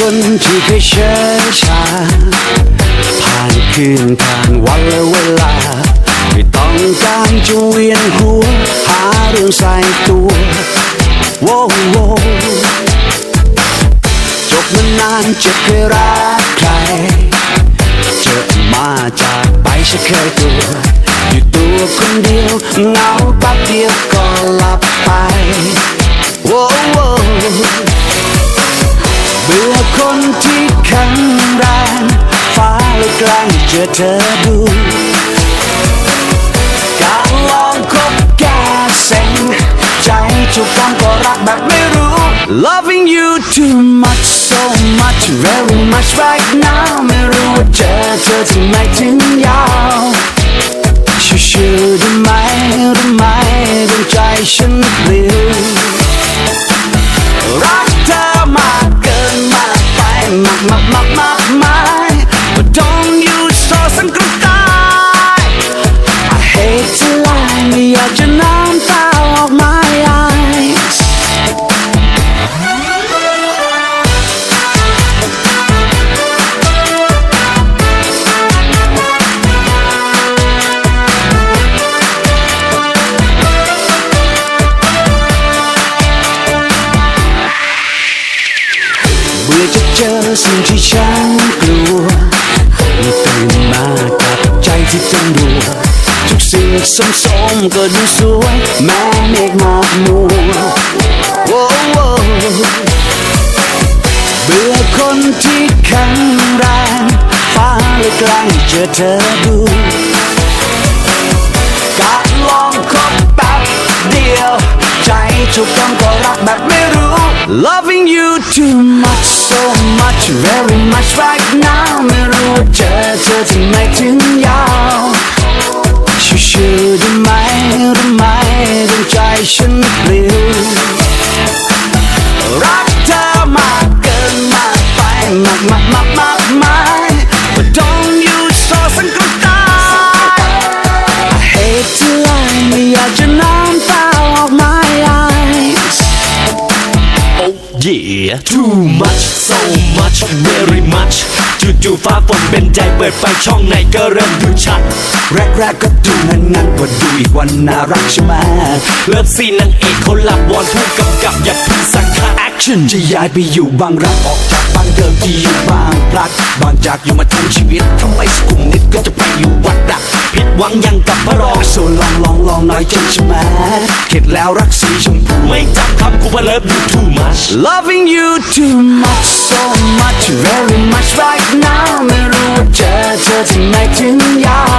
คนที่เคยเชื่อชา ผ่านคืนผ่านวันและเวลา ไม่ต้องการจะเวียนหัว หาเรื่องใส่ตัวโว้โวจบมานานจะเคยรักใคร เจอมาจากไปฉันเคยตัวอยู่ตัวคนเดียวเหงาแป๊บเดียวก็ ที่แข็งแรงฟ้าเลยกลางเจอเธอดูการลองคบแกเซ็งใจจุกต้งก็รักแบบไม่รู้ Loving you too much so much very much right now ไม่รู้ว่าเจอเธอที่ไหนถึงยาวชิวๆได้ไหมได้ไหมดวงใจฉันปลิว สิ่งที่ฉันกลัวตื่นมากับใจที่เต้นรัวทุกสิ่งสมสมก็ดูสวยแม้เมฆหมอกมัวโอ้โอ้เบื่อคนที่แข็งแรงฟ้าเลยกลางเจอเธอดูการลองคบแป๊บเดียว ใจถูกต้องก็รักแบบไม่รู้ Loving you too much so much very much right now ไม่รู้เจอเธอที่ไหนถึงยาวชิวๆได้ไหมได้ไหมดวงใจฉันปลิวรักเธอมากเกินมากไปมากมากมากมากมาย But don't you so สังกตาย I hate to lie ไม่อยากจะน้ำตาออก my eyes Yeah too much so จู่ฟ้าฝนเป็นใจเปิดไฟช่องไหนก็เริ่มดูชัด แรกๆก็ดูงั้นงั้นๆพอดูอีกวันน่ารักใช่ไหมเลิฟซีนนางเอกเขาหลับวอนผู้กำกับอย่าเพึ่งสั่งคัด Action จะย้ายไปอยู่บางรักออกจากบางเดิมที่อยู่บางพลัดบางจากอยู่มาทั้งชีวิตทำไมสุขุมนิดก็จะไปอยู่ หวังยังกับพระรองโซลองลองลองน้อยจนใช่ไหมเข็ดแล้วรักสีชมพูไม่จำคำกูว่าเลิฟ you too much Loving you too much so much very much right now ไม่รู้ว่าเจอเธอที่ไหนถึงยาวชิวๆได้ไหมได้ไหมดวงใจฉันปลิว